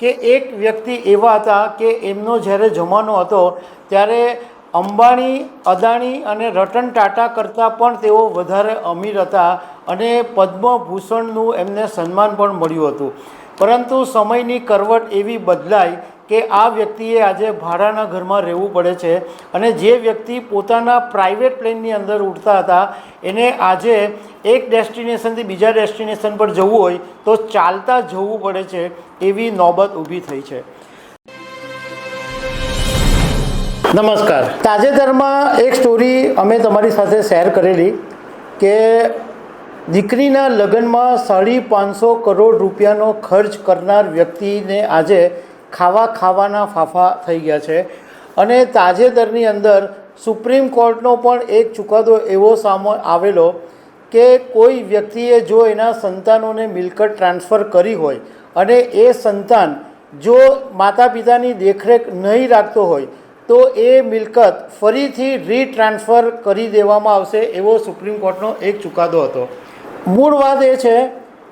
કે એક વ્યક્તિ એવા હતા કે એમનો જ્યારે જમાનો હતો, ત્યારે અંબાણી, અદાણી અને રતન ટાટા કરતાં પણ તેઓ વધારે અમીર હતા અને પદ્મભૂષણનું એમને સન્માન પણ મળ્યું હતું. પરંતુ સમયની કરવટ એવી બદલાઈ કે આ વ્યક્તિએ આજે ભાડાના ઘરમાં રહેવું પડે છે અને જે વ્યક્તિ પોતાના પ્રાઇવેટ પ્લેનની અંદર ઉડતા હતા એને આજે એક ડેસ્ટિનેશનથી બીજા ડેસ્ટિનેશન પર જવું હોય તો ચાલતા જવું પડે છે એવી નોબત ઊભી થઈ છે. નમસ્કાર. તાજેતરમાં એક સ્ટોરી અમે તમારી સાથે શેર કરેલી કે દીકરીના લગ્નમાં સાડી પાંચસો કરોડ રૂપિયાનો ખર્ચ કરનાર વ્યક્તિને આજે ખાવા ખાવાના ફાફા થઈ ગયા છે. અને તાજેતરની અંદર સુપ્રીમ કોર્ટનો પણ એક ચુકાદો એવો સામે આવેલો કે કોઈ વ્યક્તિએ જો એના સંતાનોને મિલકત ટ્રાન્સફર કરી હોય અને એ સંતાન જો માતા પિતાની દેખરેખ નહીં રાખતો હોય, તો એ મિલકત ફરીથી રીટ્રાન્સફર કરી દેવામાં આવશે એવો સુપ્રીમ કોર્ટનો એક ચુકાદો હતો. મૂળ વાત એ છે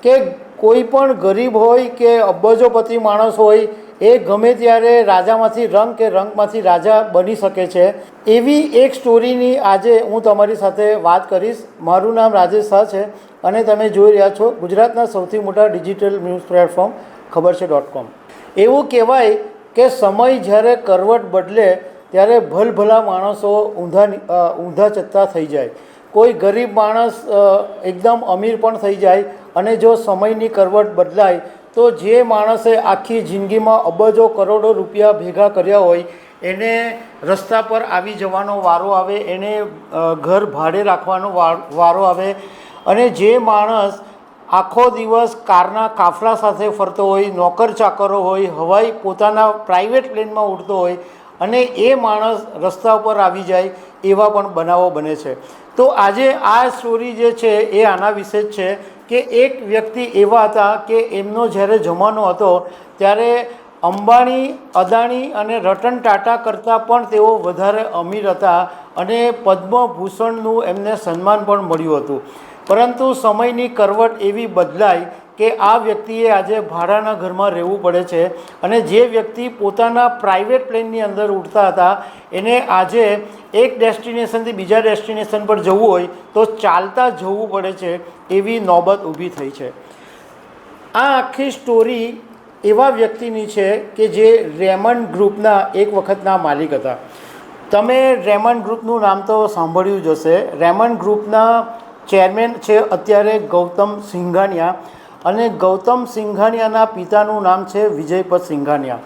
કે કોઈ પણ ગરીબ હોય કે અબજોપતિ માણસ હોય એ ગમે ત્યારે રાજામાંથી રંગ કે રંગમાંથી રાજા બની શકે છે. એવી એક સ્ટોરીની આજે હું તમારી સાથે વાત કરીશ. મારું નામ રાજેશ શાહ છે અને તમે જોઈ રહ્યા છો ગુજરાતના સૌથી મોટા ડિજિટલ ન્યૂઝ પ્લેટફોર્મ ખબર છે ડોટ કોમ એવું કહેવાય કે સમય જ્યારે કરવટ બદલે, ત્યારે ભલભલા માણસો ઊંધા ઊંધા ચત્તા થઈ જાય. કોઈ ગરીબ માણસ એકદમ અમીર પણ થઈ જાય અને જો સમયની કરવટ બદલાય તો જે માણસે આખી જિંદગીમાં અબજો કરોડો રૂપિયા ભેગા કર્યા હોય, એને રસ્તા પર આવી જવાનો વારો આવે, એને ઘર ભાડે રાખવાનો વારો આવે. અને જે માણસ આખો દિવસ કારના કાફલા સાથે ફરતો હોય, નોકર ચાકરો હોય, હવાઈ પોતાના પ્રાઇવેટ પ્લેનમાં ઉડતો હોય અને એ માણસ રસ્તા ઉપર આવી જાય, એવા પણ બનાવો બને છે. તો આજે આ સ્ટોરી જે છે એ આના વિશે જ છે. કે એક વ્યક્તિ એવા હતા કે એમનો જ્યારે જમાનો હતો, ત્યારે અંબાણી, અદાણી અને રતન ટાટા કરતાં પણ તેઓ વધારે અમીર હતા અને પદ્મભૂષણનું એમને સન્માન પણ મળ્યું હતું. પરંતુ સમયની કરવટ એવી બદલાઈ કે આ વ્યક્તિએ આજે ભાડાના ઘરમાં રહેવું પડે છે અને જે વ્યક્તિ પોતાના પ્રાઇવેટ પ્લેનની અંદર ઉડતા હતા, એને આજે એક ડેસ્ટિનેશનથી બીજા ડેસ્ટિનેશન પર જવું હોય તો ચાલતા જવું પડે છે એવી નોબત ઊભી થઈ છે. આ આખી સ્ટોરી એવા વ્યક્તિની છે કે જે રેમન ગ્રુપના એક વખતના માલિક હતા. તમે રેમન ગ્રુપનું નામ તો સાંભળ્યું જ હશે. રેમન ગ્રુપના ચેરમેન છે અત્યારે ગૌતમ સિંઘાનિયા. અને ગૌતમ સિંઘાણિયાના પિતાનું નામ છે વિજયપત સિંઘાણિયા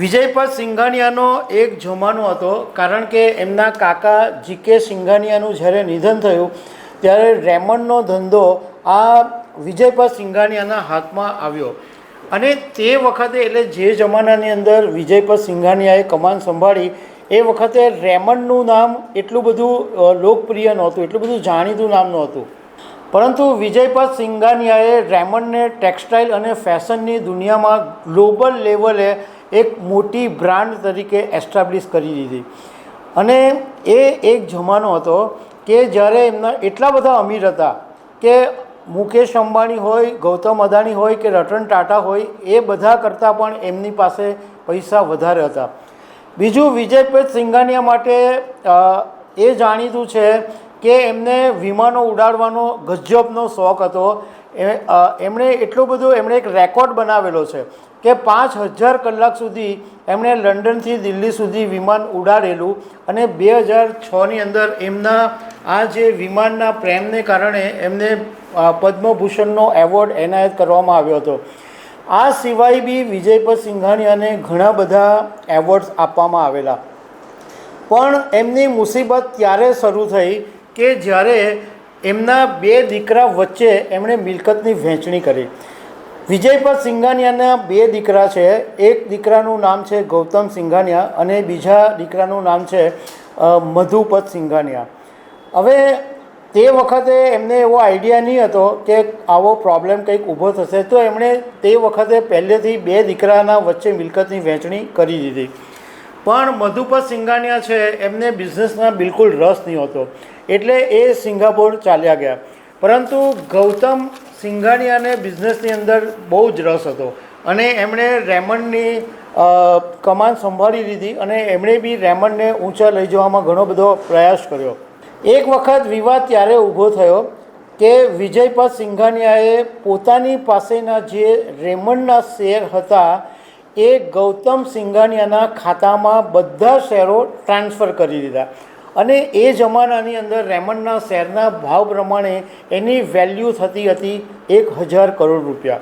વિજયપત સિંઘાણિયાનો એક જમાનો હતો, કારણ કે એમના કાકા જીકે સિંઘાણિયાનું જ્યારે નિધન થયું, ત્યારે રેમન્ડનો ધંધો આ વિજયપત સિંઘાણિયાના હાથમાં આવ્યો. અને તે વખતે એટલે જે જમાનાની અંદર વિજયપત સિંઘાણિયાએ કમાન સંભાળી, એ વખતે રેમન્ડનું નામ એટલું બધું લોકપ્રિય નહોતું, એટલું બધું જાણીતું નામ નહોતું. પરંતુ વિજયપત સિંઘાનિયાએ રેમન્ડને ટેક્સટાઇલ અને ફેશનની દુનિયામાં ગ્લોબલ લેવલે એક મોટી બ્રાન્ડ તરીકે એસ્ટાબ્લિશ કરી દીધી. અને એ એક જમાનો હતો કે જ્યારે એમના એટલા બધા અમીર હતા કે મુકેશ અંબાણી હોય, ગૌતમ અદાણી હોય કે રતન ટાટા હોય, એ બધા કરતાં પણ એમની પાસે પૈસા વધારે હતા. બીજું વિજયપત સિંઘાનિયા માટે એ જાણીતું છે કે એમને વિમાનો ઉડાડવાનો ગજબનો શોખ હતો. એમણે એટલું બધું એમણે એક રેકોર્ડ બનાવેલો છે કે પાંચ હજાર કલાક સુધી એમણે લંડનથી દિલ્હી સુધી વિમાન ઉડાડેલું અને બે હજાર છની અંદર એમના આ જે વિમાનના પ્રેમને કારણે એમને પદ્મભૂષણનો એવોર્ડ એનાયત કરવામાં આવ્યો હતો. આ સિવાય બી વિજયપત સિંઘાણીયાને ઘણા બધા એવોર્ડ્સ આપવામાં આવેલા. પણ એમની મુસીબત ત્યારે શરૂ થઈ કે જ્યારે એમના બે દીકરા વચ્ચે એમણે મિલકતની વહેંચણી કરી. વિજયપત સિંઘાનિયાના બે દીકરા છે. એક દીકરાનું નામ છે ગૌતમ સિંઘાનિયા અને બીજા દીકરાનું નામ છે મધુપત સિંઘાનિયા. હવે તે વખતે એમને એવો આઈડિયા નહીં હતો કે આવો પ્રોબ્લેમ કંઈક ઊભો થશે. તો એમણે તે વખતે પહેલેથી બે દીકરાના વચ્ચે મિલકતની વહેંચણી કરી દીધી. પણ મધુપત સિંઘાનિયા છે, એમને બિઝનેસમાં બિલકુલ રસ નહીં હતો એટલે એ સિંગાપોર ચાલ્યા ગયા. પરંતુ ગૌતમ સિંઘાણિયાને બિઝનેસની અંદર બહુ જ રસ હતો. અને એમણે રેમંડની કમાન સંભાળી લીધી અને એમણે બી રેમંડને ઊંચા લઈ જવામાં ઘણો બધો પ્રયાસ કર્યો. એક વખત વિવાદ ત્યારે ઊભો થયો કે વિજયપત સિંઘાનિયાએ પોતાની પાસેના જે રેમંડના શેર હતા એ ગૌતમ સિંઘાનિયાના ખાતામાં બધા શેરો ટ્રાન્સફર કરી દીધા. અને એ જમાનાની અંદર રેમંડના શેરના ભાવ પ્રમાણે એની વેલ્યુ થતી હતી એક હજાર કરોડ રૂપિયા.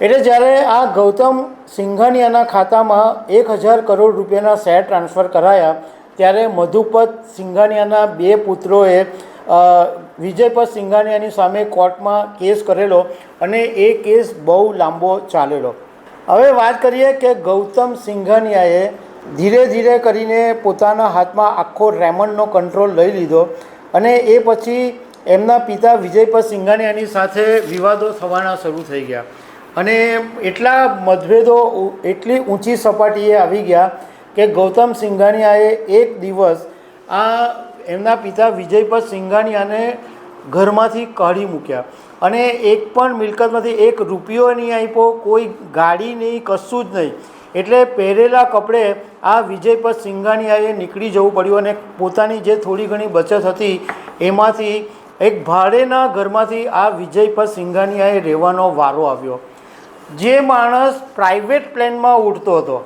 એટલે જ્યારે આ ગૌતમ સિંઘાનિયાના ખાતામાં એક હજાર કરોડ રૂપિયાના શેર ટ્રાન્સફર કરાયા, ત્યારે મધુપત સિંઘાનિયાના બે પુત્રોએ વિજયપત સિંઘાનિયાની સામે કોર્ટમાં કેસ કરેલો અને એ કેસ બહુ લાંબો ચાલેલો. હવે વાત કરીએ કે ગૌતમ સિંઘાનિયાએ ધીરે ધીરે કરીને પોતાના હાથમાં આખો રેમંડનો કંટ્રોલ લઈ લીધો અને એ પછી એમના પિતા વિજયપત સિંઘાનિયાની સાથે વિવાદો થવાના શરૂ થઈ ગયા. અને એટલા મતભેદો એટલી ઊંચી સપાટીએ આવી ગયા કે ગૌતમ સિંઘાનિયાએ એક દિવસ આ એમના પિતા વિજયપત સિંઘાનિયાને ઘરમાંથી કાઢી મૂક્યા. અને એક પણ મિલકતમાંથી એક રૂપિયો નહીં આપ્યો, કોઈ ગાડી નહીં, કશું જ નહીં. એટલે પહેરેલા કપડે આ વિજયપત સિંઘાનિયાએ નીકળી જવું પડ્યું અને પોતાની જે થોડી ઘણી બચત હતી, એમાંથી એક ભાડેના ઘરમાંથી આ વિજયપત સિંઘાનિયાએ રહેવાનો વારો આવ્યો. જે માણસ પ્રાઇવેટ પ્લેનમાં ઉડતો હતો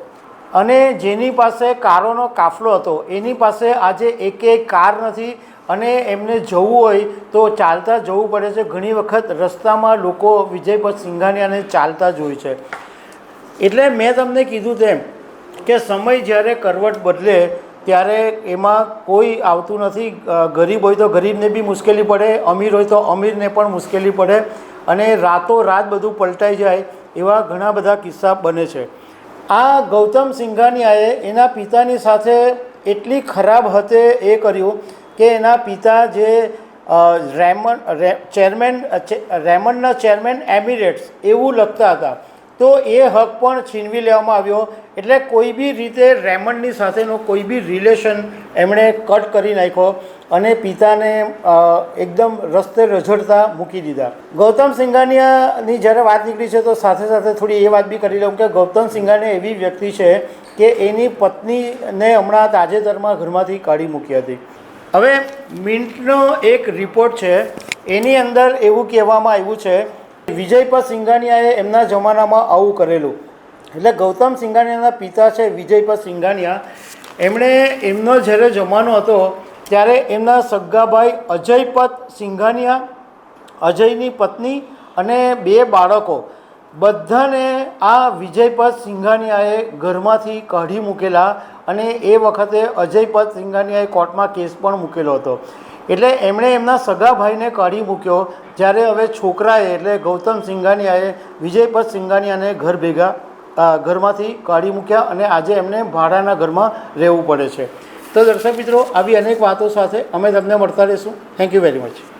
અને જેની પાસે કારોનો કાફલો હતો, એની પાસે આજે એક એક કાર નથી અને એમને જવું હોય તો ચાલતા જવું પડે છે. ઘણી વખત રસ્તામાં લોકો વિજયપત સિંઘાનિયાને ચાલતા જ હોય છે. એટલે મેં તમને કીધું તેમ કે સમય જ્યારે કરવટ બદલે ત્યારે એમાં કોઈ આવતું નથી. ગરીબ હોય તો ગરીબને બી મુશ્કેલી પડે, અમીર હોય તો અમીરને પણ મુશ્કેલી પડે અને રાતો રાત બધું પલટાઈ જાય એવા ઘણા બધા કિસ્સા બને છે. આ ગૌતમ સિંઘાનિયાએ એના પિતાની સાથે એટલી ખરાબ હતે એ કર્યું કે એના પિતા જે રેમન ચેરમેન રેમનના ચેરમેન એમિરેટ્સ એવું લખતા હતા. તો એ હક પણ છીનવી લેવામાં આવ્યો. એટલે કોઈ બી રીતે રેમન્ડની સાથેનો કોઈ બી રિલેશન એમણે કટ કરી નાખ્યો અને પિતાને એકદમ રસ્તે રઝળતા મૂકી દીધા. ગૌતમ સિંઘાનિયાની જ્યારે વાત નીકળી છે તો સાથે સાથે થોડી એ વાત બી કરી લઉં કે ગૌતમ સિંઘાનિયા એવી વ્યક્તિ છે કે એની પત્નીને હમણાં તાજેતરમાં ઘરમાંથી કાઢી મૂકી હતી. હવે મિન્ટનો એક રિપોર્ટ છે. એની અંદર એવું કહેવામાં આવ્યું છે વિજયપત સિંઘાનિયાએ એમના જમાનામાં આવું કરેલું. એટલે ગૌતમ સિંઘાનિયાના પિતા છે વિજયપત સિંઘાનિયા. એમણે એમનો જ્યારે જમાનો હતો, ત્યારે એમના સગ્ગાભાઈ અજયપત સિંઘાનિયા, અજયની પત્ની અને બે બાળકો. બધાને આ વિજયપત સિંઘાનિયાએ ઘરમાંથી કાઢી મૂકેલા અને એ વખતે અજયપત સિંઘાનિયાએ કોર્ટમાં કેસ પણ મૂકેલો હતો. એટલે એમણે એમના સગા ભાઈને કાઢી મૂક્યો. જ્યારે હવે છોકરાએ, એટલે ગૌતમ સિંઘાનિયાએ વિજયપત સિંઘાનિયાને ઘર ભેગા ઘરમાંથી કાઢી મૂક્યા અને આજે એમને ભાડાના ઘરમાં રહેવું પડે છે. તો દર્શક મિત્રો, આવી અનેક વાતો સાથે અમે તમને મળતા રહીશું. Thank you very much